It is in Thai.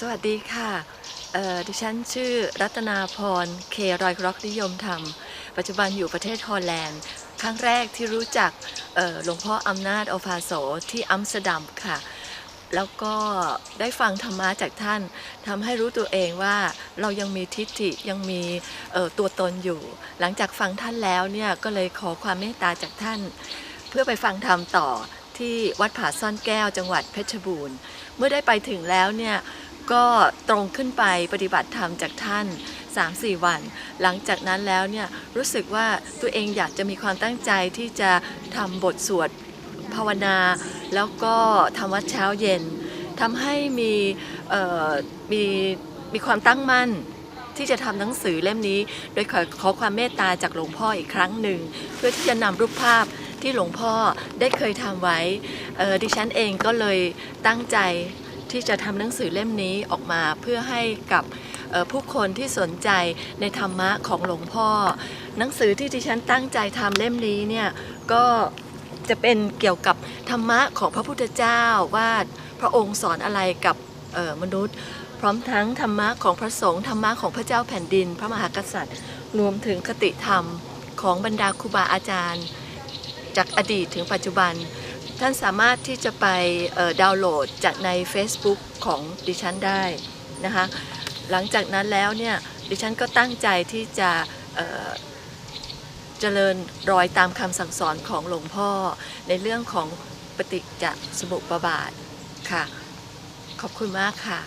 สวัสดีค่ะดิฉันชื่อรัตนาพร เครอยร็อกนิยมธรรม ปัจจุบันอยู่ประเทศฮอลแลนด์ ครั้งแรกที่รู้จักหลวงพ่ออำนาจโอภาโสที่อัมสเตอร์ดัมค่ะ แล้วก็ได้ฟังธรรมะจากท่านทำให้รู้ตัวเองว่าเรายังมีทิฏฐิยังมีตัวตนอยู่ หลังจากฟังท่านแล้วเนี่ยก็เลยขอความเมตตาจากท่าน เพื่อไปฟังธรรมต่อที่วัดผาซ่อนแก้วจังหวัดเพชรบูรณ์ เมื่อได้ไปถึงแล้วเนี่ย ก็ตรงขึ้นไปปฏิบัติธรรมจากท่าน 3-4 วัน หลังจากนั้นแล้วเนี่ยรู้สึกว่าตัวเองอยากจะมีความตั้งใจที่จะทำบทสวดภาวนา แล้วก็ทำวัดเช้าเย็นทำให้มีมีมีความตั้งมั่นที่จะทำหนังสือเล่มนี้ โดยขอขอความเมตตาจากหลวงพ่ออีกครั้งหนึ่ง เพื่อที่จะนำรูปภาพที่หลวงพ่อได้เคยทำไว้ดิฉันเองก็เลยตั้งใจ ที่จะทำหนังสือเล่มนี้ออกมาเพื่อให้กับผู้คนที่สนใจในธรรมะของหลวงพ่อ หนังสือที่ดิฉันตั้งใจทำเล่มนี้เนี่ยก็จะเป็นเกี่ยวกับธรรมะของพระพุทธเจ้าว่าพระองค์สอนอะไรกับมนุษย์ พร้อมทั้งธรรมะของพระสงฆ์ธรรมะของพระเจ้าแผ่นดิน พระมหากษัตริย์ รวมถึงคติธรรมของบรรดาครูบาอาจารย์ จากอดีตถึงปัจจุบัน ท่านสามารถที่จะไปดาวน์โหลดจากใน Facebook ของดิฉันได้นะคะหลังจากนั้นแล้วเนี่ยดิฉันก็ตั้งใจที่จะเอ่อเจริญรอยตามคำสั่งสอนของหลวงพ่อ ในเรื่องของปฏิจจสมุปบาทค่ะ ขอบคุณมากค่ะ